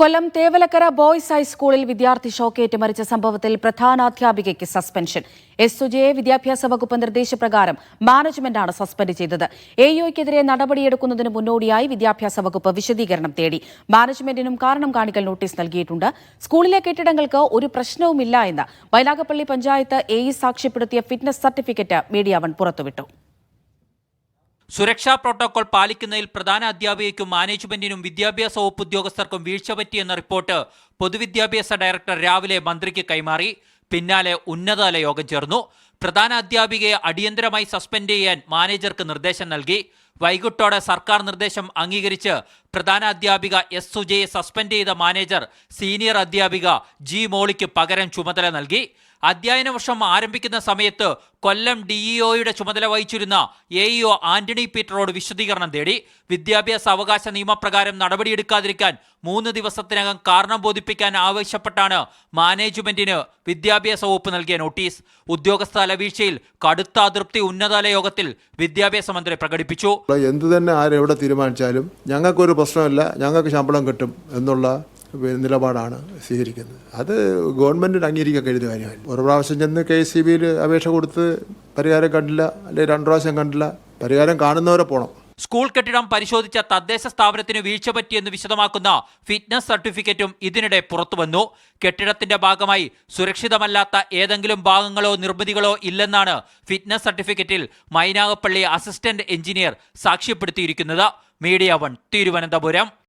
കൊല്ലം Thevalakkara boys ഹൈസ്കൂളിൽ വിദ്യാർത്ഥി ഷോക്കേറ്റ് മരിച്ച സംഭവത്തിൽ പ്രധാനാധ്യാപികയ്ക്ക് സസ്പെൻഷൻ. എസ് സുജയെ വിദ്യാഭ്യാസ വകുപ്പ് നിർദ്ദേശപ്രകാരം മാനേജ്മെന്റാണ് സസ്പെൻഡ് ചെയ്തത്. എഇഒയ്ക്കെതിരെ നടപടിയെടുക്കുന്നതിന് മുന്നോടിയായി വിദ്യാഭ്യാസ വകുപ്പ് വിശദീകരണം തേടി. മാനേജ്മെന്റിനും കാരണം കാണിക്കൽ നോട്ടീസ് നൽകിയിട്ടുണ്ട്. സ്കൂളിലെ കെട്ടിടങ്ങൾക്ക് ഒരു പ്രശ്നവുമില്ല എന്ന് വൈനാഗപ്പള്ളി പഞ്ചായത്ത് എഇ സാക്ഷ്യപ്പെടുത്തിയ ഫിറ്റ്നസ് സർട്ടിഫിക്കറ്റ് മീഡിയ വൺ പുറത്തുവിട്ടു. സുരക്ഷാ പ്രോട്ടോകോൾ പാലിക്കുന്നതിൽ പ്രധാന അധ്യാപികയ്ക്കും മാനേജ്മെന്റിനും വിദ്യാഭ്യാസ വകുപ്പ് ഉദ്യോഗസ്ഥർക്കും വീഴ്ച പറ്റിയെന്ന റിപ്പോർട്ട് പൊതുവിദ്യാഭ്യാസ ഡയറക്ടർ രാവിലെ മന്ത്രിക്ക് കൈമാറി. പിന്നാലെ ഉന്നതതല യോഗം ചേർന്നു. പ്രധാന അധ്യാപികയെ അടിയന്തരമായി സസ്പെൻഡ് ചെയ്യാൻ മാനേജർക്ക് നിർദ്ദേശം നൽകി. വൈകിട്ടോടെ സർക്കാർ നിർദ്ദേശം അംഗീകരിച്ച് പ്രധാന അധ്യാപിക എസ് സുജയെ സസ്പെൻഡ് ചെയ്ത മാനേജർ സീനിയർ അധ്യാപിക ജി മോളിക്ക് പകരം ചുമതല നൽകി. അധ്യയന വർഷം ആരംഭിക്കുന്ന സമയത്ത് കൊല്ലം ഡിഇഒയുടെ ചുമതല വഹിച്ചിരുന്ന എഇഒ ആന്റണി പീറ്ററോട് വിശദീകരണം തേടി വിദ്യാഭ്യാസ അവകാശ നിയമപ്രകാരം നടപടിയെടുക്കാതിരിക്കാൻ മൂന്ന് ദിവസത്തിനകം കാരണം ബോധിപ്പിക്കാൻ ആവശ്യപ്പെട്ടാണ് മാനേജ്മെന്റിന് വിദ്യാഭ്യാസ വകുപ്പ് നൽകിയ നോട്ടീസ്. ഉദ്യോഗസ്ഥ വീഴ്ചയിൽ കടുത്ത അതൃപ്തി ഉന്നതതല യോഗത്തിൽ വിദ്യാഭ്യാസ മന്ത്രി പ്രകടിപ്പിച്ചു. എന്ത് തന്നെ ആരെവിടെ തീരുമാനിച്ചാലും ഞങ്ങൾക്കൊരു പ്രശ്നമില്ല ഞങ്ങൾക്ക് ശമ്പളം കിട്ടും എന്നുള്ള നിലപാടാണ് സ്വീകരിക്കുന്നത്. അത് ഗവൺമെന്റിന് അംഗീകരിക്കാൻ കഴിയുന്ന കാര്യമല്ല ഒരു പ്രാവശ്യം ചെന്ന് കെ സി ബിയിൽ അപേക്ഷ കൊടുത്ത് പരിഹാരം കണ്ടില്ല അല്ലെങ്കിൽ രണ്ടു പ്രാവശ്യം കണ്ടില്ല പരിഹാരം കാണുന്നവരെ പോകണം സ്കൂൾ കെട്ടിടം പരിശോധിച്ച തദ്ദേശ സ്ഥാപനത്തിന് വീഴ്ച പറ്റിയെന്ന് വിശദമാക്കുന്ന ഫിറ്റ്നസ് സർട്ടിഫിക്കറ്റും ഇതിനിടെ പുറത്തുവന്നു. കെട്ടിടത്തിന്റെ ഭാഗമായി സുരക്ഷിതമല്ലാത്ത ഏതെങ്കിലും ഭാഗങ്ങളോ നിർമ്മിതികളോ ഇല്ലെന്നാണ് ഫിറ്റ്നസ് സർട്ടിഫിക്കറ്റിൽ Mynagappally assistant engineer സാക്ഷ്യപ്പെടുത്തിയിരിക്കുന്നത്. Media one Thiruvananthapuram.